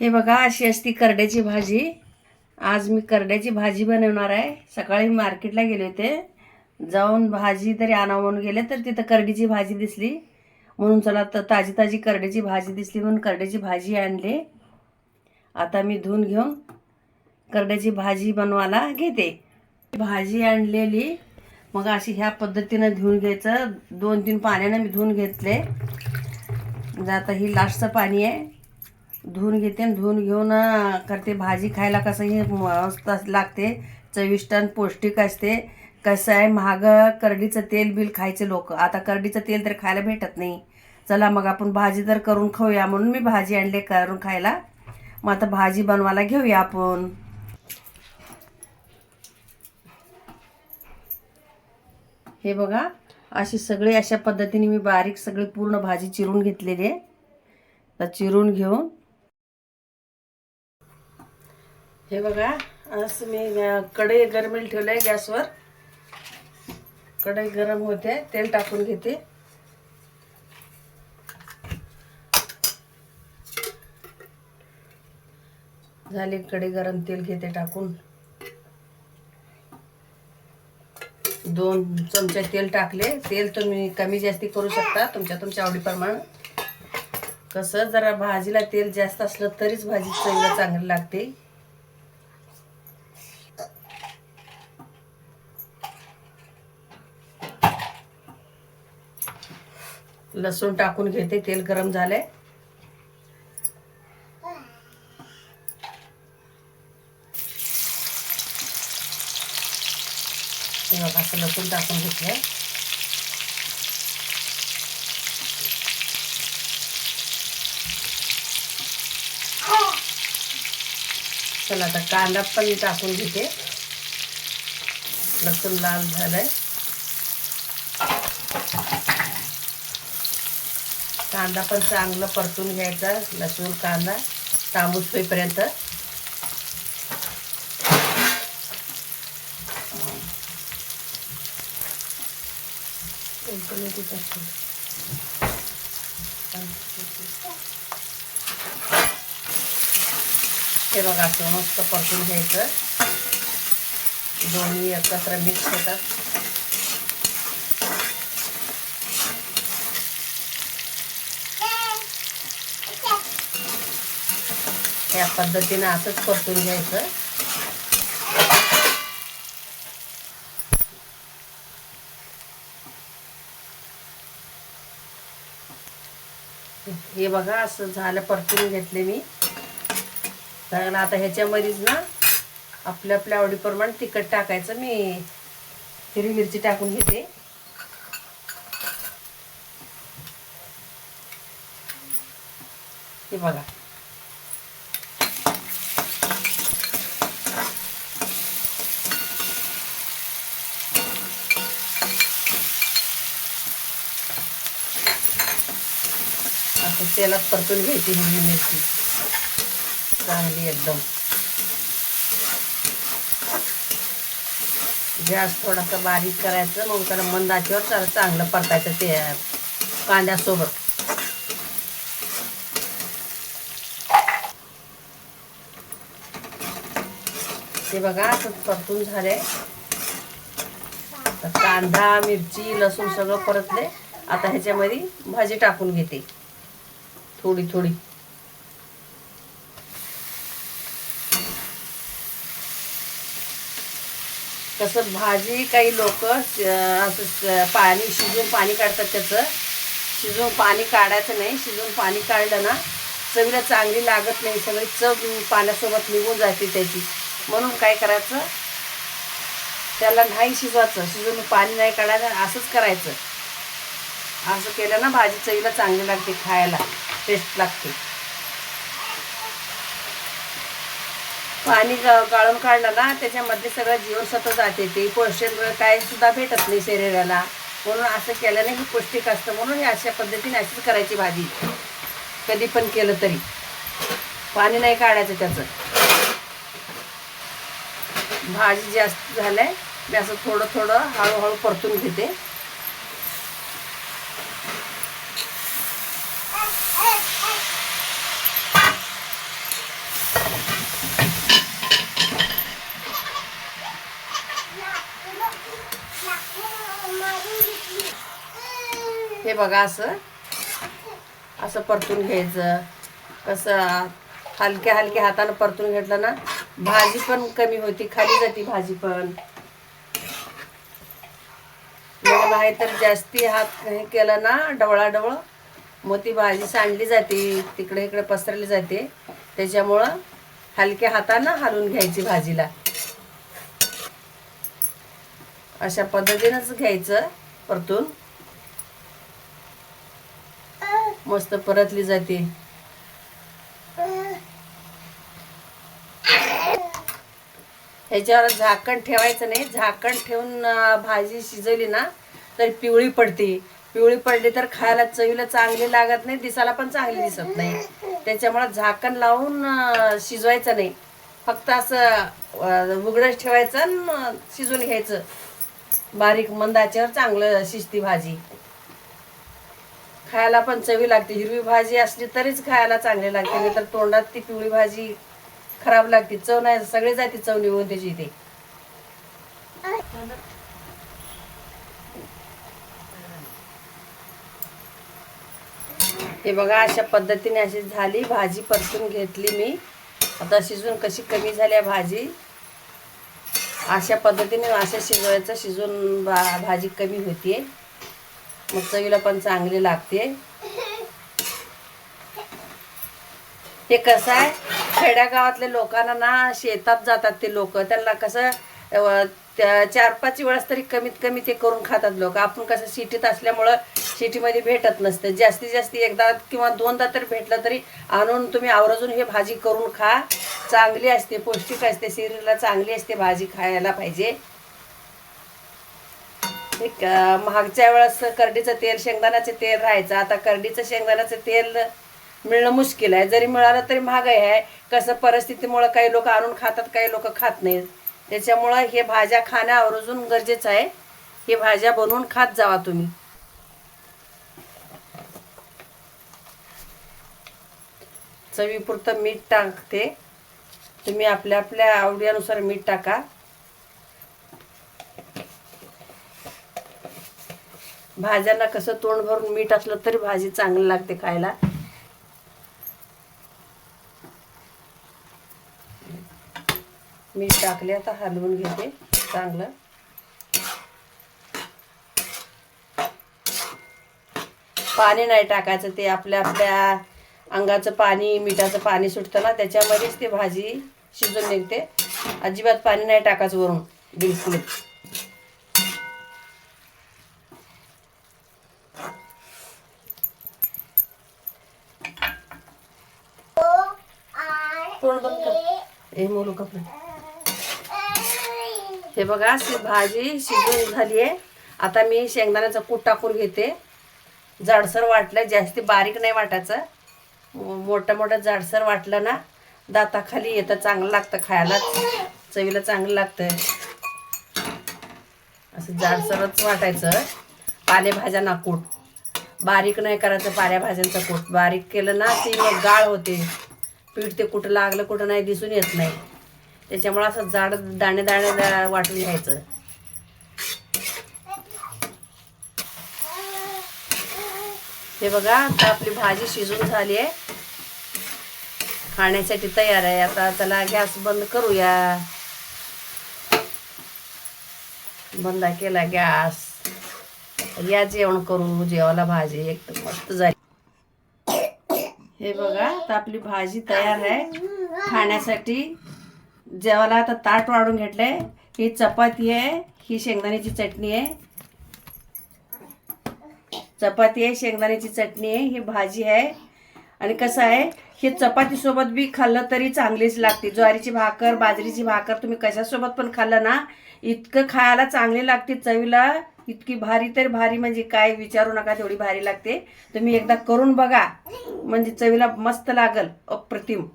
हे बघा अशी असती करड्याची भाजी. आज मी करड्याची भाजी बनवणार आहे. सकाळी मार्केटला गेले होते. जाऊन भाजी तरी आणावं म्हणून गेले तर तिथं करडीची भाजी दिसली. म्हणून चला तर ताजी ताजी करड्याची भाजी दिसली म्हणून करड्याची भाजी आणली. आता मी धुवून घेऊन करड्याची भाजी बनवायला घेते. भाजी आणलेली. मग अशी ह्या पद्धतीनं धुवून घ्यायचं. दोन तीन पाण्यानं मी धुवून घेतले. म्हणजे आता ही लास्टचं पाणी आहे. धुवून घेते आणि धुवून घेऊन करते भाजी खायला कसं ही मस्त लागते. चविष्ट आणि पौष्टिक असते. कसं आहे महागं करडीचं तेल बिल खायचे लोक. आता करडीचं तेल तर खायला भेटत नाही. चला मग आपण भाजी तर करून खाऊया म्हणून मी भाजी आणले करून खायला. मग आता भाजी बनवायला घेऊया आपण. हे बघा अशी सगळी अशा पद्धतीने मी बारीक सगळी पूर्ण भाजी चिरून घेतलेली आहे. तर चिरून घेऊन हे बघा असं मी कढई गरमेल ठेवलं आहे गॅसवर. कढई गरम होते तेल टाकून घेते. झाली कढई गरम तेल घेते टाकून. दोन चमचे तेल टाकले. तेल तुम्ही कमी जास्ती करू शकता तुमच्या तुमच्या आवडीप्रमाणे कसं जरा भाजीला तेल जास्त असलं तरीच भाजी चवीला चांगली लागते. लसूण टाकून घेते तेल गरम झालंय. असं लसूण टाकून घेतलं चला आता कांदा पण टाकून घेते. लसूण लाल झालंय. कांदा पण चांगला परतून घ्यायचा लसूण कांदा तांबूस होईपर्यंत. हे बघा असं मस्त परतून घ्यायचं. दोन्ही एकत्र मिक्स होतात. या पद्धतीनं असंच परतून घ्यायचं. हे बघा असं झालं परतून घेतले मी. कारण आता ह्याच्यामध्येच ना आपल्या आपल्या आवडीप्रमाणे तिखट टाकायचं. मी हिरवी मिरची टाकून घेते. हे बघा असं तेलात परतून घ्यायची हिरवी मिरची. चांगली एकदम. गॅस थोडासा बारीक करायचं मग त्याला मंदाच्यावर त्याला चांगलं परतायचं ते कांद्यासोबत. ते बघा असं परतून झाले कांदा मिरची लसूण सगळं परतले आता ह्याच्यामध्ये भाजी टाकून घेते. थोडी थोडी. कसं भाजी काही लोक असं पाणी शिजून पाणी काढतात त्याचं. शिजून पाणी काढायचं नाही. शिजून पाणी काढलं ना चवीला चांगली लागत नाही. सगळी चव पाण्यासोबत निघून जाते त्याची. म्हणून काय करायचं? त्याला नाही शिजवायचं. शिजून पाणी नाही काढायचं. असंच करायचं. असं केलं ना भाजी चवीला चांगली लागते खायला. टेस्ट लागते. पाणी गाळून काढलं ना त्याच्यामध्ये सगळं जीवनसत्व जाते ते. पौष्टिक काय सुद्धा भेटत नाही शरीराला. म्हणून असं केल्याने ही पौष्टिक असतं. म्हणून हे अशा पद्धतीने अशीच करायची भाजी. कधी पण केलं तरी. पाणी नाही काढायचं त्याचं. भाजी जास्त झालंय. मी असं थोडं थोडं हळूहळू परतून घेते. हे बघा असं. असं परतून घ्यायचं. कसं हलक्या हलक्या हातानं परतून घेतलं ना भाजी पण कमी होती खाली जाती भाजी पण. मग नाही तर जास्ती हात हे केलं ना डवळा डवळ मग ती भाजी सांडली जाते तिकडे इकडे पसरली जाते. त्याच्यामुळं हलक्या हातानं हलवून घ्यायची भाजीला. अशा पद्धतीनंच घ्यायचं परतून. मस्त परतली जाते. ह्याच्यावर झाकण ठेवायचं नाही. झाकण ठेवून भाजी शिजवली ना तर पिवळी पडते. पिवळी पडली तर खायला चवीला चांगली लागत नाही दिसायला पण चांगली दिसत नाही. त्याच्यामुळे झाकण लावून शिजवायचं नाही. फक्त असं उघडच ठेवायचं आणि शिजवून घ्यायचं. बारीक मंदाच्यावर चांगलं शिजती भाजी. खायला पण चवी लागते. हिरवी भाजी असली तरीच खायला चांगली लागते. नाही तर तोंडात ती पिवळी भाजी खराब लागते. चव नाही सगळे जाते चव निघून त्याची इथे. हे बघा अशा पद्धतीने अशी झाली. भाजी परतून घेतली मी. आता शिजून कशी कमी झाली भाजी? अशा पद्धतीने अशा शिजवायचं. शिजून भा भाजी कमी होतीये. मग चवीला पण चांगली लागते. हे कसं आहे? खेड्यागावातल्या लोकांना ना शेतात जातात ते लोक. त्यांना कसं त्या चार पाच वेळेस तरी कमीत कमी ते करून खातात लोक. आपण कसं सिटीत असल्यामुळं सिटीमध्ये भेटत नसतं. जास्तीत जास्त एकदा किंवा दोनदा तर भेटलं तरी आणून तुम्ही आवर्जून हे भाजी करून खा. चांगली असते पौष्टिक असते शरीराला चांगली असते भाजी खायला पाहिजे. एक महागच्या मागच्या वेळेस करडीचं तेल शेंगदाण्याचं तेल राहायचं. आता करडीचं शेंगदाण्याचं तेल मिळणं मुश्किल आहे. जरी मिळालं तरी महाग आहे. कसं परिस्थितीमुळं काही लोक आणून खातात काही लोक खात नाहीत. त्याच्यामुळं हे भाज्या खाणं आवर्जून गरजेचं आहे. हे भाज्या बनवून खात जावा तुम्ही. चवीपुरतं मीठ टाकते. तुम्ही आपल्या आपल्या आवडीनुसार मीठ टाका. भाज्यांना कसं तोंड भरून मीठ असलं तरी भाजी चांगली लागते खायला. मीठ टाकले आता हलवून घेते चांगलं. पाणी नाही टाकायचं ते आपल्या आपल्या अंगाचं पाणी मिठाचं पाणी सुटतं ना त्याच्यामध्येच ते भाजी शिजून निघते. अजिबात पाणी नाही टाकायचं वरून बिलकुल तोंड बंद हे मोलू कपडे. हे बघा भाजी शिजून झाली आहे. आता मी शेंगदाण्याचा कूट टाकून घेते. जाडसर वाटलं जास्ती बारीक नाही वाटायचं. मोठं मोठं जाडसर वाटलं ना दाताखाली येतं चांगलं लागतं खायला. चवीला चांगलं लागतं असं जाडसरच वाटायचं. पालेभाज्यांना कूट. बारीक नाही करायचं पालेभाज्यांचं कूट. बारीक केलं ना ती मग गाळ होते. पीठ ते कुठं लागलं कुठं नाही दिसून येत नाही. त्याच्यामुळे असं जाड दाणे दाणे वाटून घ्यायचं. हे बघा आता आपली भाजी शिजून झाली आहे खाण्यासाठी तयार आहे. आता त्याला गॅस बंद करूया. बंद केला गॅस. या जेवण करू जेवायला भाजी. एकदम मस्त झाली. हे बघा आता आपली भाजी तयार आहे. खाण्यासाठी जेवायला आता ताट वाढून घेतलंय. ही चपाती आहे ही शेंगदाण्याची चटणी आहे. चपाती आहे शेंगदाण्याची चटणी आहे ही भाजी आहे. आणि कसं आहे हे चपातीसोबत बी खाल्लं तरी चांगलीच लागते. ज्वारीची भाकर बाजरीची भाकर तुम्ही कशासोबत पण खाल्लं ना इतकं खायला चांगली लागते चवीला. इतकी भारी तर भारी म्हणजे काय विचारू नका तेवढी भारी लागते. तुम्ही एकदा करून बघा. म्हणजे चवीला मस्त लागल अप्रतिम.